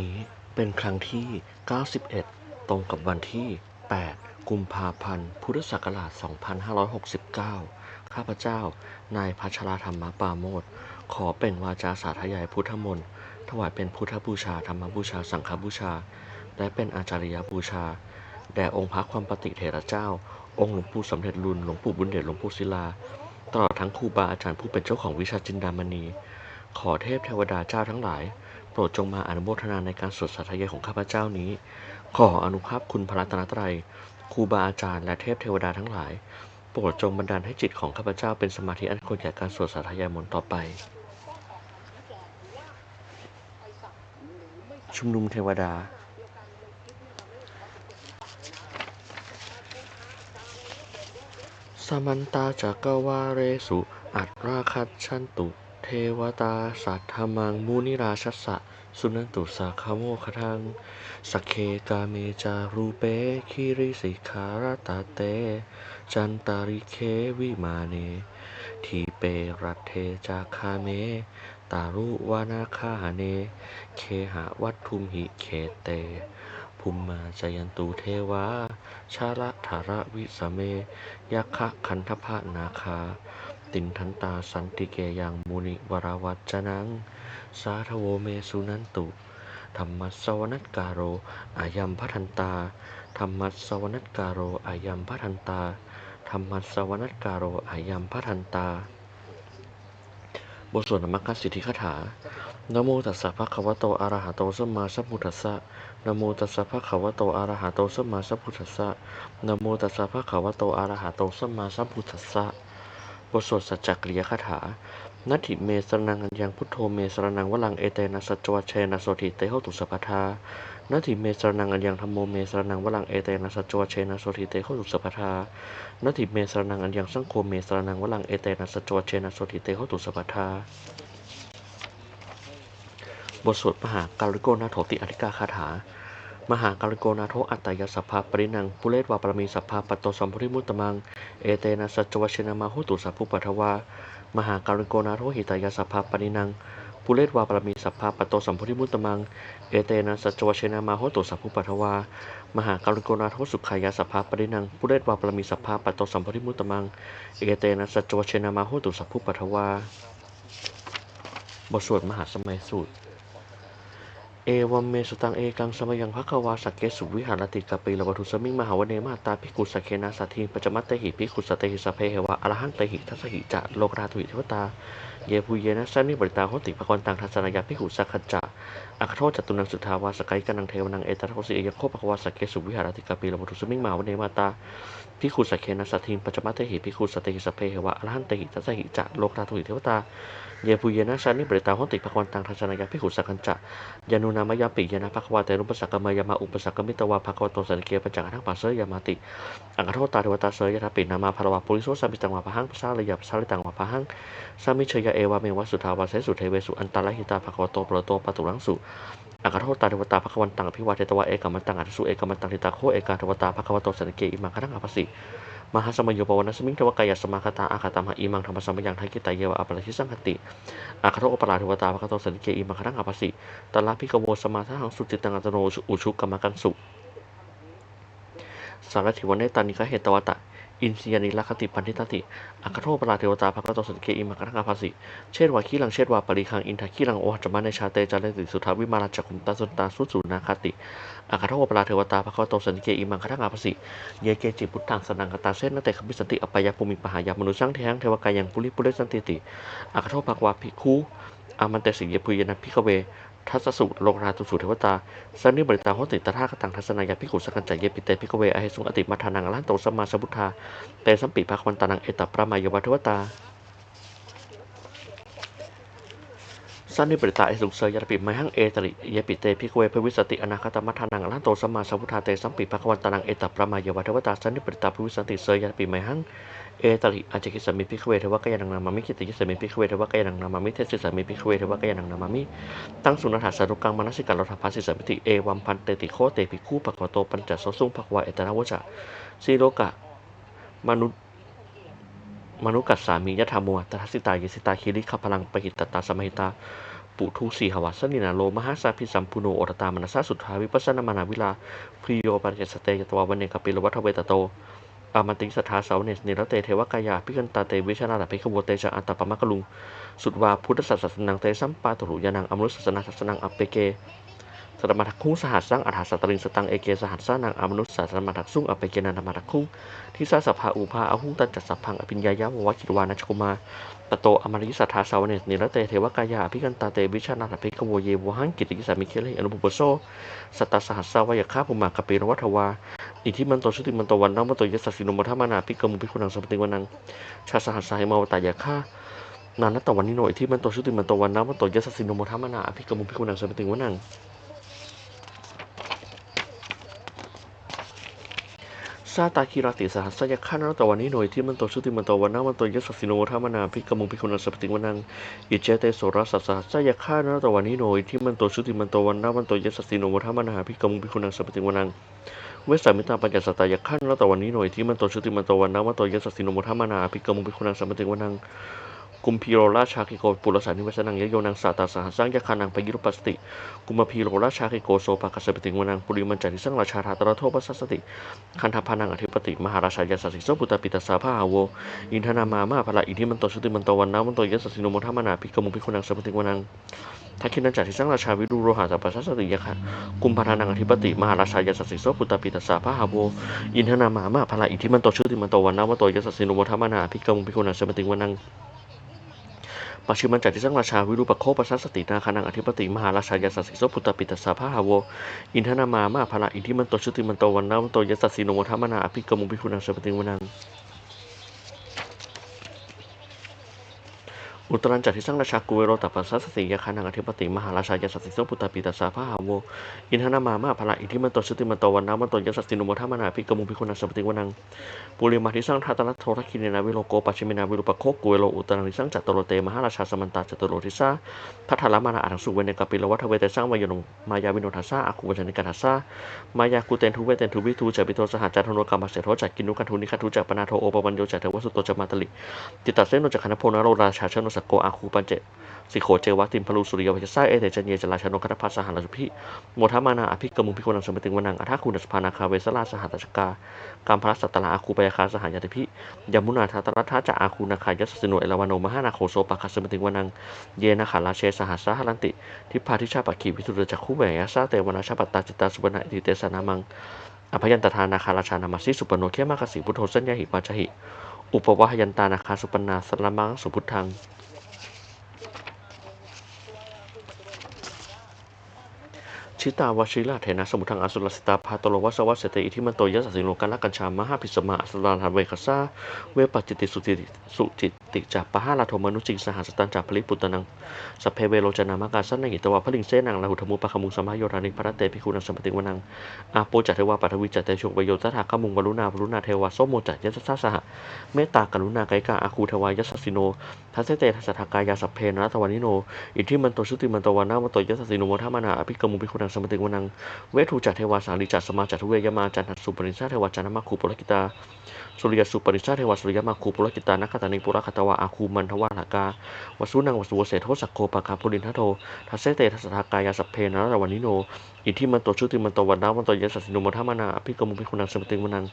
นี้เป็นครั้งที่ 91 ตรงกับวันที่ 8 กุมภาพันธ์ พุทธศักราช 2569 ข้าพเจ้า นายพัชราธรรมปาโมทขอเป็นวาจาสาธยายพุทธมนต์ ถวายเป็นพุทธบูชา ธรรมบูชา สังฆบูชา และเป็นอาจาริยบูชา แด่องค์พระความปฏิเถระเจ้า องค์หลวงปู่สำเร็จรุนหลวงปู่บุญเดชหลวงปู่ศิลา ตลอดทั้งครูบาอาจารย์ผู้เป็นเจ้าของวิชาจินดามณี ขอเทพเทวดาเจ้าทั้งหลาย โปรดจงมาอนุโมทนาในการสวดสาธยายของข้าพเจ้านี้ ขออนุภาพคุณพระรัตนตรัยครูบาอาจารย์และเทพเทวดาทั้งหลาย โปรดจงบันดาลให้จิตของข้าพเจ้าเป็นสมาธิอันควรแก่การสวดสาธยายมนต์ต่อไป ชุมนุมเทวดาสมันตาจักรวาเรสุ อัตราคัตชันตุ วตาสัทธมังมุนิราชัสสะ สุนันตุสาคาโมคทังสกเคกาเมจารูเปคิริสิขารตาเต จันตาริเควิมาเน ทีเปรัตเทจาคาเม ตารุวานาคาหเน เคหะวัตทุมหิเคเตภูมิมาจยันตุเทวา ชาละธาระวิสเมยัคคะคันทพะนาคา ตินทันตาสันติเกยังมุนิวราวัจนัง สาธโวเมสุนันตุธรรมัสวนัตการโรอายัมพัทันตาธรรมัสวนัตการโรอายัมพัทันตาธรรมัสวนัตการโรอายัมพัทันตา บทสวดนมัคคสิทธิคาถานโมตัสสะภะคะวะโตอะระหะโตสัมมาสัมพุทธัสสะนโมตัสสะภะคะวะโตอะระหะโตสัมมาสัมพุทธัสสะนโมตัสสะภะคะวะโตอะระหะโตสัมมาสัมพุทธัสสะ บทสวดสัจจกริยคาถานัตถิเมสรนังอัญญังพุทโธเมสรนังวลังเอเตนะสัจวัชเชนะโสติเตหตุสัพพทานัตถิเมสรนังอัญญังธรรมโมเมสรนังวลังเอเตนะสัจวัชเชนะโสติเตหตุสัพพทานัตถิเมสรนังอัญญังสังโฆเมสรนังวลังเอเตนะสัจวัชเชนะโสติเตหตุสัพพทาบทสวดมหาการิโกนาโถติอธิกาคาถา มหาการโกนาโถอัตตยสัพพะปรินังปุเรศวาปรมีสัพพะปัตโตสัมพุริมุตตมัง เอเตนะสัจจวชนามาหุตุสัพพุปัทวามหาการโกนาโถหิตายสัพพะปรินังปุเรศวาปรมีสัพพะปัตโตสัมพุริมุตตมัง เอเตนะสัจจวชนามาหุตุสัพพุปัทวามหาการโกนาโถสุขายาสัพพะปรินังปุเรศวาปรมีสัพพะปัตโตสัมพุริมุตตมัง เอเตนะสัจจวชนามาหุตุสัพพุปัทวาบทสวดมหาสมัยสูตร เอวัมเมสุตังเอกังสมยังภะควาสักเกสุวิหารติกะปิลวัตุสมิงมหาวเนมาตาภิกขุสักเคนาสัตถิปัจมัตเตหิภิกขุสเตหิสเพเหวะอรหังเตหิทัสหิจะโลกราตุหิเทวตา เยภูเยนะสันนิบริตาโหติภกวันตังทัสนายาภิกขุสักขจะอัคโทจตุนังสุทาวาสกายกันังเทวนังเอตระโหสิเอยโคภควาสักเกสุวิหารติกะปิลวัตุสมิงมหาวเนมาตาภิกขุสักเคนาสัตถิปัจมัตเตหิภิกขุสเตหิสเพเหวะอรหังเตหิทัสหิจะโลกราตุหิเทวตา เยภูเยนะสันนิบริตาหติภกวันตังทัสนายาภิขุสักขจะยานุนามยาปิยานะภควาเตรุปสักกมายามาอุปสักกมิตวาภควโตสันเกียปัจจังทังปัสเสยามาติอังคโทตาเทวตาเสยยะปินามาภรวาปุริโสสามิตังวาพหังภาษาเลยยาภาษาเลยตังวาพหังสามิเชยเอวาเมวะสุทาวาเสสุเทเวสุอันตาลหิตาภควโตปรโตปตุรังสุอังคโทตาเทวตาภควันตังอภิวาเทตวาเอกามันตังอัตสุเอกามันตังทิตาโคเอกาเทวตาภควโตสันเกียอิมังคทังอภัสสิ มหาสมัยโยปวนัสมิงเทวกายสมาคตาอาคาตามหาอิมังธรรมสัมปยังทักิตายเยวะอปราชิสังคติอาคาโตอปราเทวตาภคโตสันเกอิมังครังอภัสสิตลาพิกโวสมาทหังสุจิตังอัตโนอุชุกรรมกันสุสารถิวันเนตานิกะเหตวตะ อินทรียนิลักขติปันทิตติ อัคโทปราเทวตาภคโตสันเกอิมังคทังภัสสิ เชษวาคีลังเชษวาปริคังอินทาคีลังโอหัจมาในชาเตจาเลติสุทาวิมาราจักขุมตาสุนตาสุสุนาคติอาคโทปราเทวตาภคโตสันเกอิมังคทังภัสสิ เยเกจิพุทธังสนังกตาเสนนเตขมิสันติอปายาภูมิปหายามนุสังเทหังเทวกายังปุริปุเรสันติติอาคโทภควาภิกขุอามันเตสิเยพุยนะพิกเว ทัสสุโลกราตุสุเทวตาสันนิบริตาโหติตถาคตังทัศนายาภิขุสกันจายเยปิเตภิกเวอเหสุงอติมัทานังอรหันโตสมาสัมพุทธาเตสัมปิภควันตานังเอตปรามายวัทวตาสันนิบริตาเอสุงเสยยาปิไมหังเอตริเยปิเตภิกเวภวิสติอนาคตมัทานังอรหันโตสมาสัมพุทธาเตสัมปิภควันตานังเอตปรามายวัทวตาสันนิบริตาภวิสติเสยยาปิไมหัง เอตริอาจจะกิสมิพิกเวเทวะกายานังนามามิคิติกิสมิพิกเวเทวะกายานังนามามิเทศิสมิพิกเวเทวะกายานังนามามิตั้งสุนทรสารุกังมนัสิการลทภัสสิสมิติเอวัมพันเตติโคเตปิคู่ปะกวโตปัญจโสสุงภควาเอตนาวจะสีโลกะมนุมนุกัสสามียธรรมัวตทัสิตายิสิตาคิริขพลังปหิตตตาสมหิตาปุทุสีหวัสนินาโลมหาสาพิสัมปุโนโอตตามนัสสะสุทธาวิปัสสนามานาวิลาพริโยปริจสเตยตวาวันเนกปิลวัฏเวตโต อามันติสัทธาเสาเนสนิรเตเทวกายาพิกันตาเตวิชนาตภิขโวเตจาอันตปมะกลุง สุดวาพุทธศาสนังเตสัมปาตุรุยานังอมรุศาสนาศาสนังอัปเปเกสัตมาทักคุ้งสหัสสร้างอัฏฐสัตตริงสตังเอเกสหัสสร้างนางอมนุษย์ศาสนาทักสุ่งอัปเปเกนันธรรมาทักคุ้งที่สาสภาอุภาอาหุงตันจัดสัพพังอภิญญายะววัคิวานัชกุมาปโตอมริสัทธาสาวเนสนิรเตเทวกายาพิกันตาเตวิชนาตภิกขโวเยวหังกิติกิสามิเคเลอนุปุปโซสัตตสหัสสาวยาคาภุมากะเปรวัฏวา อิทธิมันโตชุติมันโตวันนัมมันโตยสสสินุมทัมมานาพิกมุพิคุนังสัมปติวันังชาสหัสสาหิมาวตายาฆ่านานัตตวันนิโนอิทธิมันโตชุติมันโตวันนัมมันโตยสสสินุมทัมมานาพิกมุพิคุนังสัมปติวันังซาตาคิราติสหัสสยาฆ่านานัตตวันนิโนอิทธิมันโตชุติมันโตวันนัมมันโตยสสสินุมทัมมานาพิกมุพิคุนังสัมปติวันังอิเจเตโสรัสสหัสสยาฆ่านานัตตวันนิโนอิทธิมันโตชุติมันโตวันนัมมันโตยสสสินุมทัมมานาพิกมุพิคุนังสมปติวันัง เวสสามิตาปัญจสัตายขั้นแล้วแต่วันนี้หน่อยที่มันโตชุติมันโตวันนะว่าโตยศสสินโมทัมมานาภิกรมุภิคุนังสัมปติวันัง กุมพีโรราชาคิโกปุรสานิเวสนังยโยนังสาตาสหสร้างยาคานังไปยิรุปัสติกุมพีโรราชาคิโกโซปาคัสปติงวนังปุริมันจาริสังราชาธาตระโทปัสสติ คันธพานังอธิปติมหาราชายาสสิโสปุตตปิตาสาภาโว อินทนามามาภละอินทิมันโตชุติมันโตวันนะวันโตยสสสินมุทัมานาภิกมุภิคุนังสัมปติงวนังทักขินันจัติสังราชาวิดูโรหะสัพพสัสติยะค่ะกุมภานังอธิปติมหาราชายาสสิโสปุตตปิตาสาพะหาโว อินทนามามาภละอิทิมันโตชุติมันโตวันนะวะโตยสสสินุโมทัมมานาภิกรมุภิคุนังสัมปติงวนัง ปัจฉิมันจัดที่สังราชาวิรูปโคปัสสัสสตินาคานังอธิปติมหาราชายาสสิโสพุตตปิตัสาพะหาโวอินทนามามาภละอินทิมันโตชุติมันโตวันนาวะโตยสสสินุโมทัมมานาภิกรมุภิคุณังสัมปติวันัง อุตรันจัติสังราชากุเวโรตัปัสสัสสิยาคานังอธิปติมหาราชายาสสิโสปุตตปิตาสาพหาโวอินทนามามาภละอิทิมันโตชุติมันตวันนะวันโตยสสสินุโมทัมมานาภิกรมุภิคุนังสัมปติวนังปุริมาทิสังทัตนะโททักขินนาวิโลโกปัจฉิมินาวิรูปโคกุเวโลอุตรังทิสังจัตโตโรเตมหาราชาสมันตาจัตโตโรทิสาพัทธามานาอังสุเวเนกปิลวัฏเวเตสังวายนมายาวิโนทัสสาอาคุวัจนิกัทัสสามายากุเตนทุเวเตนทุวิทูจัปิโตสหัจจันโนกรรมเสโทจักกินุกันทุนิคัทุจักปนาโทโอปปัญโยจัตเทวสุตโตจมาตลิจิตตัสเสโนจักขณโพนโรราชาชนสกโกอาคูปัญเจสิโขเจวัติมพลูสุริยวัชสาเอเตจันเยจลาชนคัพัสสหันสุพิโมทามานาอภิกรมุพิโกนังสมติงวนังอัฐาคุณสภานาคาเวสลาสหัตชกากามพระสัตตลาอาคูปยาคาสหายาติพิยามุนาทัตรัฐาจะอาคูนาคายสสิโนเอลวานโนมหานาโคโซปะคัสมติงวนังเยนะขาลาเชสหัสสาหลันติทิพาทิชาปะขีวิทุรจักขุเวยาสาเตวนาชาปตาจิตาสุวรรณอิติเตสนามังอภยันตทานาคาราชานามาสิสุปโนเขมากสิพุทโธสัญญาหิปัจจหิ อุปวะหยันตานาคาสุปนาสลามังสุพุทธัง ชิตาวชิระเถนะสมุทังอสุรสิตาพาตโลวัสวัสเตอิทิมันโตยัสสิโลกัลละกัญชามหาพิสมาอสุราธเวคสาเวปจิติสุจิติสุจิติจัปปะหาลาโทมนุจิงสหัสตันจัปริปุตตนังสเพเวโรจนามากาสันนหิตวาพลิงเสนังลาหุธมุปะขมุงสมาโยธานิพระเตพิคุนังสมติวนังอาโปจัตเทวาปัทวิจัตเตชกวโยตถาคมุงวรุณาวรุณาเทวาโสโมจัตยัสสะสหะเมตตากรุณาไกกาอาคูเทวายัสสิโนทัสเสเตทัสสะทากายาสัพเพนะตวานิโนอิทิมันโตชุติมันโตวานามันโตยัสสิโนโมทามานาอภิกรมุปิคุนังสมติวนัง เวทูจัตเทวาสาริจัตสมาจัตทุเวยมาจันทสุปริสาเทวาจันทมาคูปุรกิตา สุริยสุปริสาเทวาสุริยมาคูปุรกิตานักตานิปุระคตวาอาคูมันทวาหากาวสุนังวสุวเสโทสักโคปะคาปุรินทโททัสเสเตทัสทากายาสัพเพนะรวานิโน อิทิมันโตชุติมันโตวันนาวันโตยสัสสินุมทามนาอภิกรมุปิคุนังสมติวนัง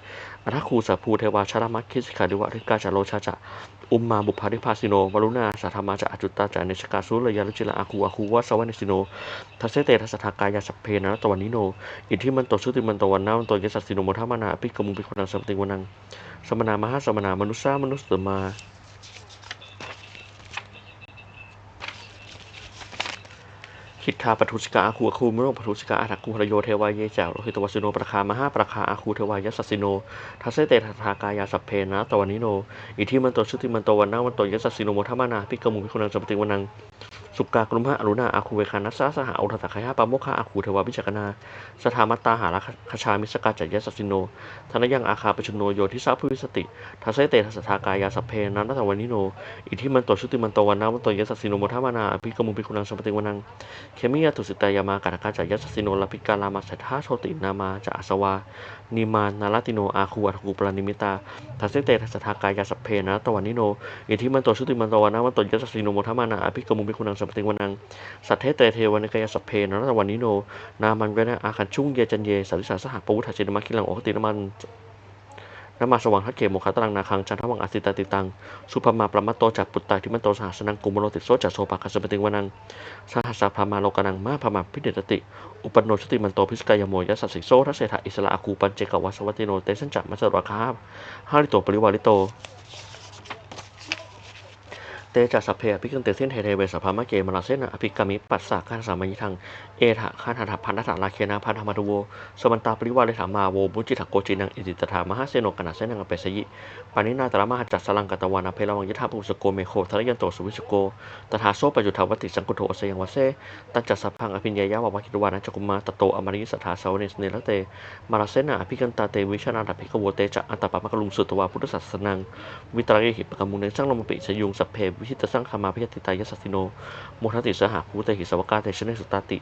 อัทคูสัพภูเทวาชารามัคคิสิกาดิวะริกาจาโลชาจะ อุมมาบุพาริภาสิโนวรุณาสัทธมาจะอจุตตาจาเนชกาสุลยาลุจิลาอาคูอาคูวะสวะเนสิโนทัสเสเตทัสสะทากายาสัพเพนะตวันนิโน อิทธิมันโตชุติมันโตวันนาวันโตยสัสสิโนโมทามานาอภิกรมุปิคนังสมติวนังสมนามหาสมนามนุษสามนุษย์เสมา คิดคาปทุชิกาอาคูอาคูมโรปทุชิกาอาทักคูหรโยเทวายเยจาโลหิตวสิโนประคามหาประคาอาคูเทวายัสสิโนทัสเซเตทัทากายาสัพเพนะตวันนิโน อิทิมันโตชุติมันโตวันนาวันโตยัสสิโนโมทามานาพิกมุพิคุนังสมปติวันัง สุกากรุมหะอรุณาอาคูเวคานัสสะสหะอุทตะคายาปาโมคาอาคูเทวาวิจักนาสถามัตตาหาราคชามิสกาจัยสัสสิโนธนยังอาคาปชุนโนโยทิสาภุวิสติทัสเสเตทัสทากายาสัพเพนะนัตวันนิโน อิทิมันโตชุติมันโตวันนาวันโตยสัสสิโนโมทามานาอภิกรมุปิคุนังสมปติวนัง เคมิยาตุสิตายามากาตกาจายสัสสิโนลาภิกาลามาสัทธาโชตินามาจะอาสวา นิมานนาลติโน อาคูอัตคูปรานิมิตาทัสเตเตทัสสะทากายาสัพเพนะตวันนิโนอิทธิมันโตชุติมันโตวันนาวันโตยัสสิโนโมทมานาอภิกรมุมิคุนังสมปติงวนัง สัทเทเตเทวนิกายาสัพเพนะตวันนิโน นามันเวนะอาคันชุ่งเยจันเยสัริสาสหปวุฒจินมาคิลังโอคตินมัน นมาสว่างทักเกโมคาตรังนาคังจันทวังอสิตาติตัง สุภมาประมาโตจากปุตตาทิมันโตสหัสนังกุมโรติโซจัสโสปาคัสปติงวนังสหัสสะพามาโลกนังมาพามาพิเดตติ อุปนโนชติมันโตพิสกายโมยัสสสิโซทัศเสถาอิสระอาคูปัญเจกวัสวัติโนเตสันจักมัสรวาคาบฮาริโตปริวาริโต เตจัสสเพอภิกันเตเสนเทเทเวสภามะเกมราเสนอภิกามิปัสสะขันสามัยิทังเอถะขันหัตถพันธะลาเคนะพันธมาตุโวสมันตาปริวาริถามาโวบุจิตโกจินังอิติตถามหาเสโนกนาเสนังเปสยิปานินาตระมหาจัสสลังกตวานาเพลวังยถาภูสโกเมโคทรยันโตสุวิสโกตถาโซปยุทธาวติสังกุโทอสยังวเสตัจจัสสพังอภิญญายาวะวะคิตวานัจกุมาตโตอมริยสัทธาสาวเนสเนลเตมาราเสนอภิกันตาเตวิชนาถภิกโวเตจะอัตตปะมะกลุงสุตวาพุทธศาสนังวิตรเกหิปกมุงเนสังลมปิชยุงสัพเพวิชิตสังคามาพยติตายสัสสิโนโมทติสหภูเตหิสวกาเตชเนสุตติ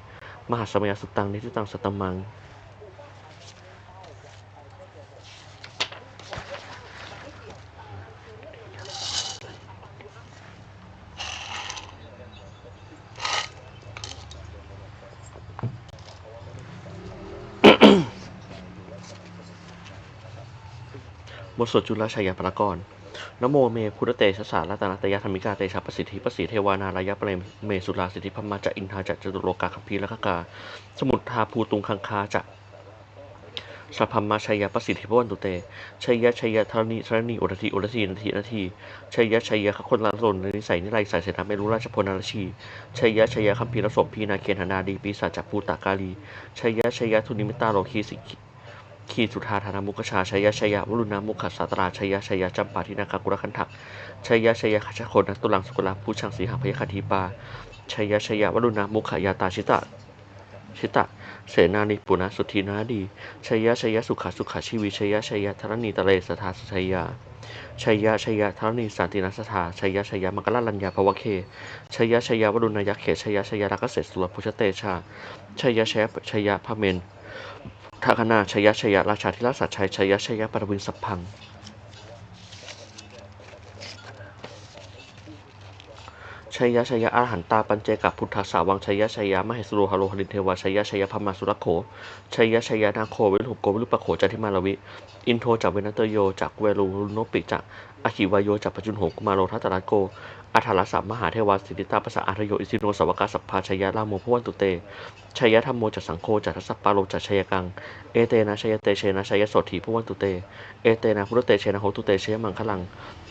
มหาสมยสุตังนิทิตังสตมังบทสวดจุลชัยพระกร นโมเมพุทธเตชะสารัตนตยธรรมิกาเตชะประสิทธิประสิทธิเทวานารายะเปรมเมสุราสิทธิพมมาจะอินทาจะจตุโลกาคัมพีและกกา สมุทธาภูตุงคังคาจะสัพพมมาชัยยะประสิทธิพวันตุเต ชัยยะชัยยะธรณีธรณีอุรทีอุรทีนาทีนาทีชัยยะชัยยะขคนลังสนนิสัยนิไรสายเสนาเมรุราชพลนารชี ชัยยะชัยยะคัมภีรสมพีนาเกณหนาดีปีศาจจักภูตากาลี ชัยยะชัยยะทุนิมิตาโลคีสิ ขีสุธาธานามุกชาชัยยะชัยยะวรุณามุขสัตราชัยยะชัยยะจำปาทินาคากุรคันทักชัยยะชัยยะขชโคนตุลังสุกุลาผู้ช่างสีหพยคทีปาชัยยะชัยยะวรุณามุขยาตาชิตะชิตะ เสนานิปุณสุทีนาดีชัยยะชัยยะสุขสุขชีวีชัยยะชัยยะธรณีตะเลสถาชัยยะชัยยะชัยยะธรณีสันตินัสถาชัยยะชัยยะมังกลลัญญาภวเคชัยยะชัยยะวรุณยักเขชัยยะชัยยะรักเกษตรสุรพุชเตชาชัยยะแชชัยยะพระเมน ทักนาชยชยราชาธิราชสัจชัยชยชยปรวินสัพพัง ชยชยอาหันตาปัญเจกับพุทธสาวังชยชยมเหสโรหโลหินเทวาชยชยพมาสุรโขชยชยนาโคเวลุโกวิลุปโขจันทิมาลวิ อินโทจากเวนัตโยจากเวลุโนปิจากอคิวายโยจากปัจจุนโหกุมาโรทัตตรัสโก อัฏรสัมมหาเทวาสิทธิตาภาษาอาทโยอิสิโนสวกาสัพพาชยลาโมพวันตุเตชัยธรรมโมจัสสังโฆจัตสัปปาโลจัชัยกัง เอเตนะชัยเตเชนะชัยโสถีพวันตุเต เอเตนะพุทธเตเชนะโหตุเตเชยมังคลัง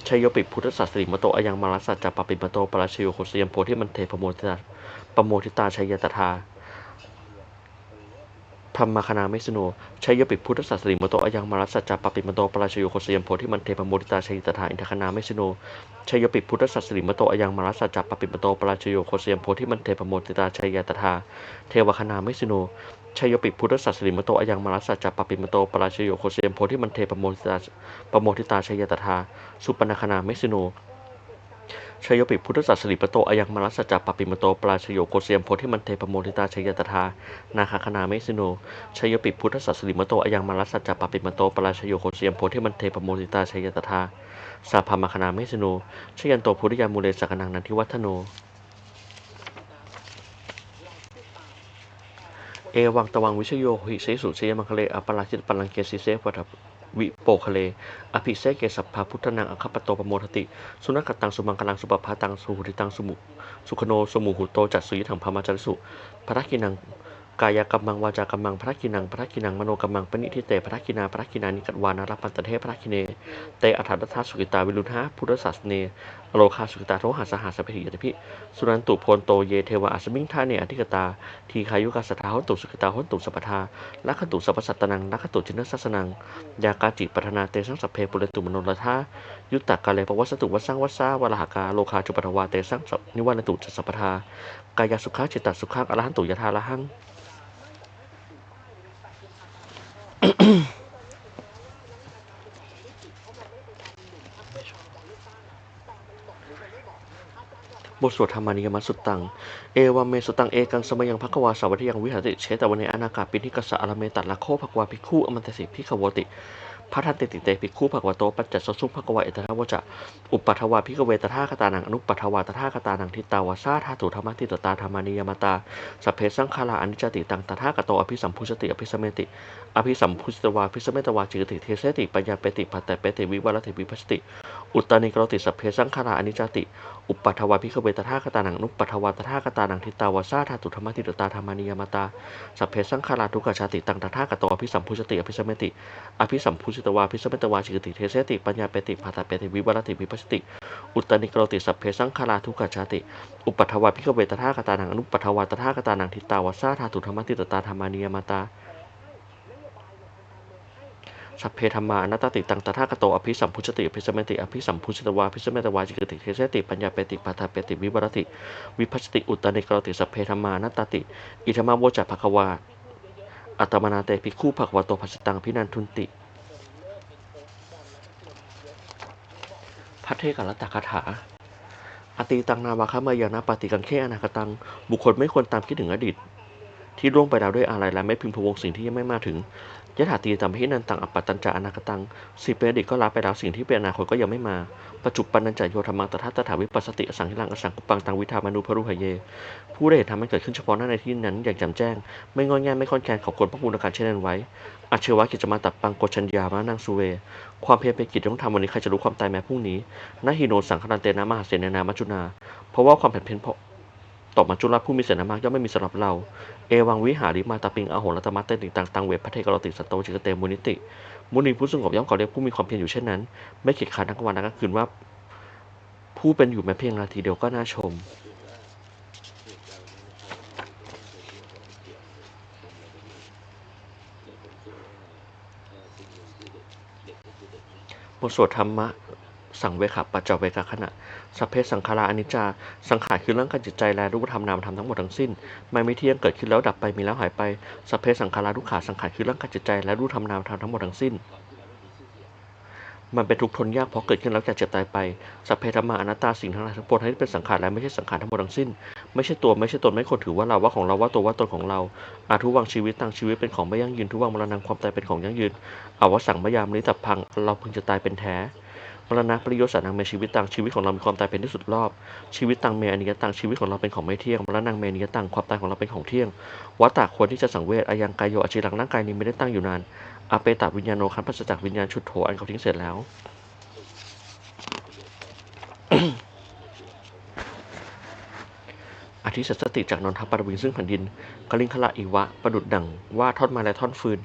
ชัยโยปิพุทธสัสริมโตอายังมารัสสัจจปปิมโตปราชโยโคสยมโพธิมันเทปโมทิตาปโมทิตาชัยตถา ธรรมคณาเมสโนชัยโยปิพุทธสัสสิริมโตอายังมารัสสัจจปปิมโตปราชโยโคสยมโพธิมันเทปโมทิตาชัยตถาอินทคณาเมสโนชัยปิพุทธสัสสิริมโตอายังมารัสสัจจปปิมโตปราชโยโคเสียมโพธิมันเทปโมติตาชัยยตถาเทวคณาไม่สิโนชัยปิพุทธสัสสิริมโตอายังมารัสสัจจปปิมโตปราชโยโคเสียมโพธิมันเทปโมติตาปโมติตาชัยยตถาสุปนคณาไม่สิโน ชยปิพุทธสัสสิริมโตอายังมารัสสัจจปปิมโตปราชโยโคเสียมโพธิมันเทปโมติตาชยตถานาคาคณาไม่สิโนชยปิพุทธสัสสิริมโตอายังมารัสสัจจปปิมโตปราชโยโคเสียมโพธิมันเทปโมติตาชยตถาสาพามคณาเมสโนชยันโตพุทธยามูเลสักนังนันทิวัฒโนเอวังตวังวิชโยหิเสสุเชยมังคเลอปราชิตปัลังเกสิเสวัต วิโปคะเล อภิเสกเกสัพพาพุทธนังอคัปปโตปโมทติ สุนักตังสุมังคลังสุปภาตังสุหุติตังสุมุ สุขโนสมุหุโตจัดสุยถังพามาจารสุพระกินัง กายกรรมังวาจากรรมังพระกินังพระกินังมโนกรรมังปณิทิเตพระกินาพระกินานิกัตวานารับปันตเทพระกิเนเตอัฏฐทัสสุกิตาวิรุณหะพุทธศาสเนอโลคาสุกิตาโทหาสหาสเพพิยติพิสุนันตุโพนโตเยเทวะอัสมิงทาเนอธิกตาทีคายุกาสทาหนตุสุกิตาหนตุสัพทาลักขตุสัพสัตตนังลักขตุจินสัสนังยากาจิปัฒนาเตสังสัพเพปุเรตุมโนรทายุตตากาเลปวัสตุวัสังวัสาวะลหากาโลคาจุปทวาเตสังสัพนิวานตุจสัพทากายสุขาจิตตสุขังอรหันตุยะธาละหัง บทสวดธรรมานิยมสุตตัง เอวามเมสุตัง เอกังสมยังภควาสาวัตยังวิหารติเชตวันในอนาคาปินิกสะอารเมตัดละโคภควาภิกขุอมันตสิภิกขวติ พัทันติติเตภิกขุภควโตปัจจสสุภควะเอตทาวจะอุปปัทวาพิกเวตถาคตานังอนุปปัทวาตถาคตานังทิตาวาสาธาตุธรรมติตตาธรรมานิยมตาสัพเพสังขาราอนิจจติตังตถาคโตอภิสัมพุชติอภิสเมติอภิสัมพุชตวาภิสเมตวาจิติเทเสติปัญญาเปติปัตตเปติวิวัลติวิปัสติ อุตตานิกรติสัพเพสังขาราอนิจจติ อุปปัทวาพิกเวตถาคตานังอนุปปัทวาตถาคตานังทิตาวาสาธาตุธรรมติตตาธรรมานิยมตาสัพเพสังขาราทุกขชาติตังตถาคตอภิสัมพุชติอภิสมเมติอภิสัมพุชิตวาภิสมเมตวาจิกติเทเสติปัญญาเปติภาตาเปติวิวัลติวิปัสสติ อุตตานิกรติสัพเพสังขาราทุกขชาติอุปปัทวาพิกเวตถาคตานังอนุปปัทวาตถาคตานังทิตาวาสาธาตุธรรมติตตาธรรมานิยมตา สัพเพธรรมานัตติตังตถาคโตอภิสัมพุชติอภิสมเมติอภิสัมพุชตวาภิสมเมตวาจิกติเทเสติปัญญาเปติปัฏฐาเปติวิวรติ วิพัชติอุตตนิกรติสัพเพธรรมานัตติ อิธรรมาโวจัภควาอัตมนาเตภิกขุภควโตภัสตังพินันทุนติพัทเทกรัตตคาถาอตีตังนาวาคะเมยานะปฏิกังเขอนาคตัง บุคคลไม่ควรตามคิดถึงอดีต ที่ล่วงไปแล้วด้วยอะไรและไม่พึงพวงสิ่งที่ยังไม่มาถึง ยถาตีตัมพินันตังอัปปตตัญจาอนาคตังสิ่งเป็นอดีตก็รับไปแล้วสิ่งที่เป็นอนาคตก็ยังไม่มาปัจจุปันนัญจายโยธรรมังตถาตถาวิปัสสติอสังหิลังอสังกุปังตังวิธามานุพรุหเย ผู้ได้เห็นธรรมเกิดขึ้นเฉพาะหน้าในที่นั้นอย่างแจ่มแจ้ง ไม่งอนแง่ไม่ค่อนแคลนขอบควรพระคุณการเช่นนั้นไว้อาเชวะกิจมาตัดปังโกชัญญามานางสุเว ความเพียรเป็นกิจต้องทำวันนี้ใครจะรู้ความตายแม้พรุ่งนี้นาฮิโนสังครันเตนะมหาเสนานามัจจุนา เพราะว่าความแผ่นเพียรเพราะต่อมาจุลผู้มีเสนามากย่อมไม่มีสำหรับเรา เอวังวิหาริมาตาปิงอโหรตมัตเตติตังตังเวพระเทกรติสัตโตจิกเตมุนิติ มุนีผู้สงบย่อมก่อเรียกผู้มีความเพียรอยู่เช่นนั้น ไม่เกียจคร้านทั้งวันทั้งกลางคืนว่า ผู้เป็นอยู่แม้เพียงนาทีเดียวก็น่าชม บทสวดธรรมะ สังเวขปัจจเวกขณะ สัพเพสังขาราอนิจจา สังขารคือร่างกายจิตใจและรูปธรรมนามธรรมทั้งหมดทั้งสิ้น ไม่ไม่เที่ยงเกิดขึ้นแล้วดับไปมีแล้วหายไป สัพเพสังขาราทุกขาสังขารคือร่างกายจิตใจและรูปธรรมนามธรรมทั้งหมดทั้งสิ้น มันเป็นทุกข์ทนยากเพราะเกิดขึ้นแล้วแก่เจ็บตายไป สัพเพธรรมาอนัตตาสิ่งทั้งหลายทั้งปวงที่เป็นสังขารและไม่ใช่สังขารทั้งหมดทั้งสิ้น ไม่ใช่ตัวไม่ใช่ตนไม่ควรถือว่าเราว่าของเราว่าตัวว่าตนของเรา อาทุวังชีวิตตังชีวิตเป็นของไม่ยั่งยืนทุวังมรณะความตายเป็นของยั่งยืนอวสังมยามนิตับพังเราพึงจะตายเป็นแท้ มรณะปริโยสานังเมชีวิตตังชีวิตของเรามีความตายเป็นที่สุดรอบ ชีวิตตังเมอนิยตังชีวิตของเราเป็นของไม่เที่ยงมรณะเมอนิยตังความตายของเราเป็นของเที่ยงวัตตะควรที่จะสังเวชอายังกายโยอจิรังร่างกายนี้ไม่ได้ตั้งอยู่นานอาเปตาวิญญาโนคันปัสจากวิญญาณชุดโถอันเขาทิ้งเสร็จแล้วอธิสัสสติจากนนทปรวิงซึ่งแผ่นดินกลิงคละอีวะ ประดุดดังว่าทอนไม้และท่อนฟืน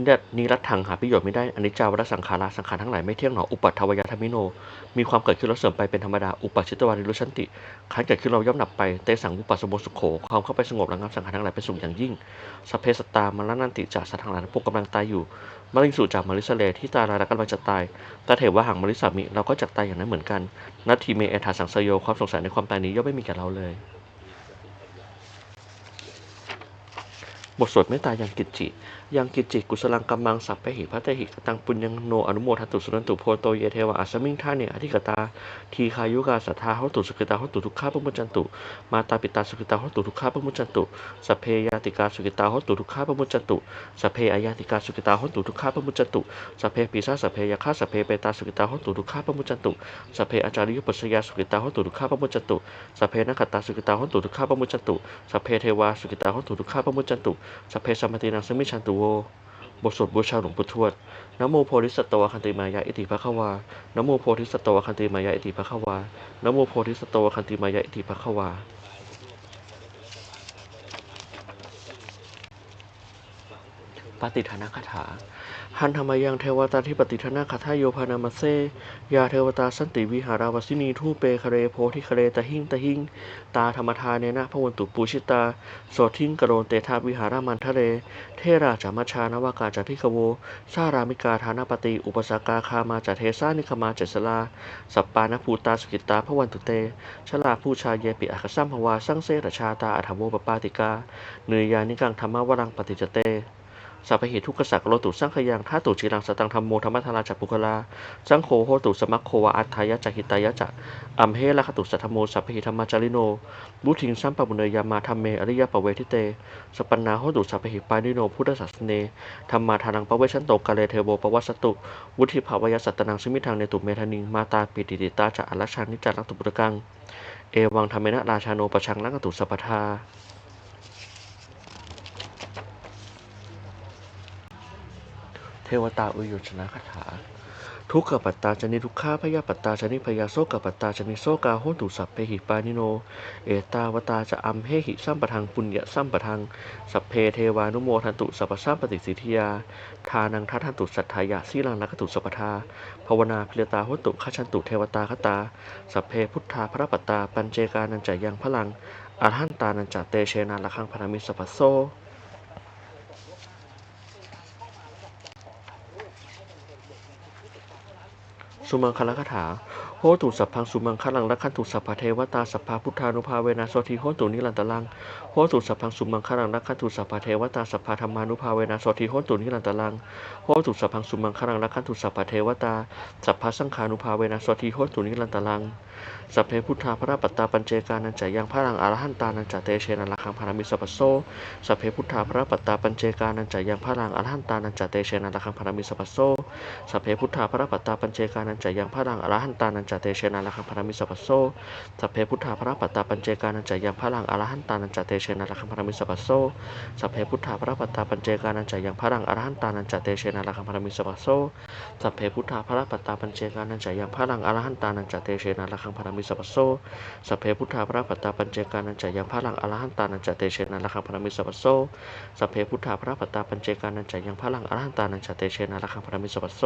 นตนิรัตถังหาประโยชน์ไม่ได้อนิจจาวรสังขาราสังขารทั้งหลายไม่เที่ยงหนออุปัตถวยธรรมิโน มีความเกิดขึ้นแล้วเสื่อมไปเป็นธรรมดา อุปัชิตวานิรุชันติขันเกิดขึ้นเราย่อมดับไป เตสังวิปัสสโมสุโข ความเข้าไปสงบระงับสังขารทั้งหลายเป็นสุขอย่างยิ่งสเพสตามรนันติจากสัตว์ทั้งหลายทั้งปวงกำลังตายอยู่มริสูจากมริสเลที่ตายแล้วกำลังจะตายตาเถว่าหางมริสามิเราก็จักตายอย่างนั้นเหมือนกันนัตทีเมเอธาสังสโยความสงสัยในความตายนี้ย่อมไม่มีแก่เราเลยบทสวดเมตตายังกิจจิยังกิจจิกุศลังกัมมังสัพเพหิพัตหิกตังปุญญงโนอนุโมทันตุสุนันตุโพโตเยเทวะอัสมิงท่าเนอธิกตาทีคายุกาสัทธาหตุสุขิตาหตุทุกขาปมุจจันตุมาตาปิตาสุขิตาหตุทุกขาปมุจจันตุสัพเพยาติกาสุขิตาหตุทุกขาปมุจจันตุสัพเพอายาติกาสุขิตาหตุทุกขาปมุจจันตุสัพเพปิสาสัพเพยาคาสัพเพเปตาสุขิตาหตุทุกขาปมุจจันตุสัพเพอาจาริยุปัสยาสุขิตาหตุทุกขาปมุจจันตุสัพเพนักตาสุขิตาหตุทุกขาปมุจจันตุสัพเพเทวาสุขิตาหตุทุกขาปมุจจันตุสัพเพสัมปตินังสมิชันตุโวบทสวดบูชาหลวงปู่ทวดนโมโพธิสัตวคันติมายะอิติภะคะวานโมโพธิสัตวคันติมายะอิติภะคะวานโมโพธิสัตวคันติมายะอิติภะคะวาปฏิทานคาถา หันธรรมยังเทวตาที่ปฏิทานาคาถายโยพานามาเซยาเทวตาสันติวิหาราวสินีทูเปคะเรโพธิคะเรตะหิงตะหิงตาธรรมทานเนนะพระวันตุปูชิตาโสทิงกโรนเตทาวิหารามันทะเล เทราจามัชานวากาจาทิคโวสารามิกาธานปฏิอุปสากาคามาจาเทสานิคมาเจสลา สัปปานภูตาสุกิตาพระวันตุเต ชลาผู้ชาเยปิอักษัมภวาสังเสรชาตาอัฐโวปปาติกาเนยยานิกังธรรมวรังปฏิจเต สัพพเหทุกขสักโลตุสังขยังท่าตุจิรังสตังธรรมโมธรรมทาราจักปุคลาสังโฆโหตุสมัคโควะอัฏฐายะจักหิตายะจักอัมเหละขตุสัทธโมสัพเพหิธรรมจาริโนบุทิงสัมปะบุเนยามาธรรมเมอริยปะเวทิเตสปปนนาโหตุสัพเพหิปานิโนพุทธศาสเนธรรมาทานังปะเวชันโตกาเลเทโวปวัสสตุ วุฒิภาวยสัตตนังสมิทางในตุเมธานิงมาตาปิติติตาจะอัลลชานิจารักตุปุตกังเอวังธรรมเนะราชาโนปชังนักตุสัพพทา เทวตาอุยุชนะคาถา ทุกขปัตตาชนิทุกขาพยาปัตตาชนิพยาโซกปัตตาชนิโซกาโหตุสัพเพหิปานิโน เอตาวตาจะอัมเหหิสัมปทังปุญญสัมปทัง สัพเพเทวานุโมทันตุสัพพสัมปติสิทธิยา ทานังทัทันตุสัทธายะสีลังนักตุสัพทาภาวนาพิรตาโหตุขชันตุเทวตาคตา สัพเพพุทธาพระปัตตาปัญเจกานันจายังพลังอรหันตานันจาเตเชนาละคังพนามิสัพพโซ สุมังคลคาถา โหตุสัพพังสุมังคลังละขันตุสัพพะเทวตาสัพพะพุทธานุภาเวนะโสติโหตุนิรันตลัง โหตุสัพพังสุมังคลังละขันตุสัพพะเทวตาสัพพะธรรมานุภาเวนะโสติโหตุนิรันตลัง โหตุสัพพังสุมังคลังละขันตุสัพพะเทวตาสัพพะสังขานุภาเวนะโสติโหตุนิรันตลัง สัพเพพุทธาพระปัตตาปัญเจกานันจายังพระลังอรหันตานันจาเตเชนะละคังพารามิสัพโซสัพเพพุทธาพระปัตตาปัญเจกานันจายังพระลังอรหันตานันจาเตเชนะละคังพารามิสัพโซสัพเพพุทธาพระปัตตาปัญเจกานันจายังพระลังอรหันตานันจาเตเชนะละคังพารามิสัพโซสัพเพพุทธาพระปัตตาปัญเจกานันจายังพระลังอรหันตานันจาเตเชนะละคังพารามิสัพโซสัพเพพุทธาพระปัตตาปัญเจกานันจายังพระลังอรหันตานันจาเตเชนะละคังพารามิสัพโซสัพเพพุทธาพระปัตตาปัญเจกานันจายังพระลังอรหันตานันจาเตเชนะละคังพารามิสัพพโซสัพเพพุทธาพระปัตตาปัญเจกานันจายังพระลังอรหันตานันจเตเชนะละคังพรามิสัพพโซสัพเพพุทธาพระปัตตาปัญเจกานันจายังพระลังอรหันตานันจเตเชนะละคังพรามิสัพพโซ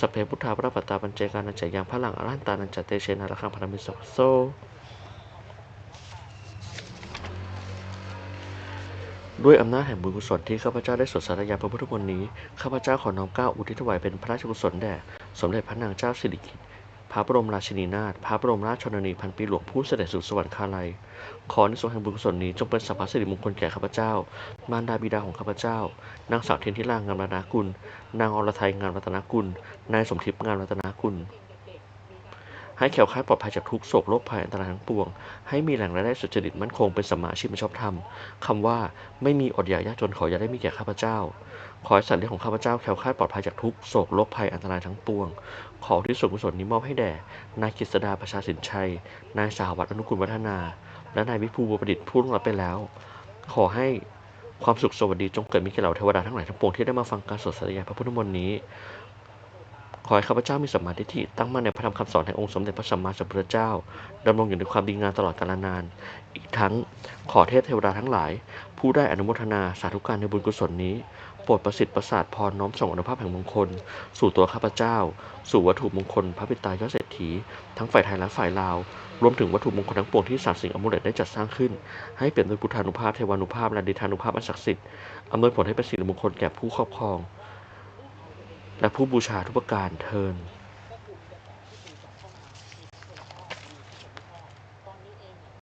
สัพเพพุทธาพระปัตตาปัญเจกานันจายังพระลังอรหันตานันจเตเชนะละคังพรามิสัพพโซด้วยอำนาจแห่งบุญกุศลที่ข้าพเจ้าได้สวดสาธยายพระพุทธมนต์นี้ ข้าพเจ้าขอน้อมเก้าอุทิศถวายเป็นพระราชกุศลแด่ สมเด็จพระนางเจ้าสิริกิติ์ พระบรมราชินีนาถ พระบรมราชชนนีพันปีหลวงผู้เสด็จสู่สวรรคาลัย ขอในส่วนแห่งบุญกุศลนี้จงเป็นสัพพสิริมงคลแก่ข้าพเจ้า มารดาบิดาของข้าพเจ้า นางสาวเทียนทิรางามรัตนกุล นางอรไทยงามรัตนกุล นายสมทิพย์งามรัตนกุล ให้แขวคลาปลอดภัยจากทุกโศกโรคภัยอันตรายทั้งปวง ให้มีแหล่งรายได้สุจริตมั่นคงเป็นสมาอาชีพชอบธรรมคำว่าไม่มีอดอยากยากจนขออย่าได้มีแก่ข้าพเจ้า ขอให้สัตว์เลี้ยงของข้าพเจ้าแคล้วคลาปลอดภัยจากทุกโศกโรคภัยอันตรายทั้งปวง ขอที่ส่วนกุศลนี้มอบให้แด่ นายกฤษดาประชาสินชัย นายสหวัตรอนุกุลวัฒนา และนายวิภูบัวประดิษฐ์ผู้ล่วงลับไปแล้ว ขอให้ความสุขสวัสดีจงเกิดมีแก่เหล่าเทวดาทั้งหลายทั้งปวงที่ได้มาฟังการสวดสาธยาพระพุทธมนต์นี้ ขอให้ข้าพเจ้ามีสัมมาทิฏฐิตั้งมั่นในพระธรรมคำสอนแห่งองค์สมเด็จพระสัมมาสัมพุทธเจ้าดำรงอยู่ในความดีงามตลอดกาลนาน อีกทั้งขอเทพเทวดาทั้งหลาย ผู้ได้อนุโมทนาสาธุการในบุญกุศลนี้โปรดประสิทธิ์ประสาทพรน้อมส่งอนุภาพแห่งมงคล สู่ตัวข้าพเจ้า สู่วัตถุมงคล พระปิตายอดเศรษฐี ทั้งฝ่ายไทยและฝ่ายลาว รวมถึงวัตถุมงคลทั้งปวงที่ศาสตร์สิ่งอมุเลตได้จัดสร้างขึ้น ให้เปลี่ยนด้วยพุทธานุภาพเทวานุภาพและดิธานุภาพอันศักดิ์สิทธิ์อำนวยผลให้เป็นสิริมงคลแก่ผู้ครอบครอง และผู้บูชาทุกประการเทิน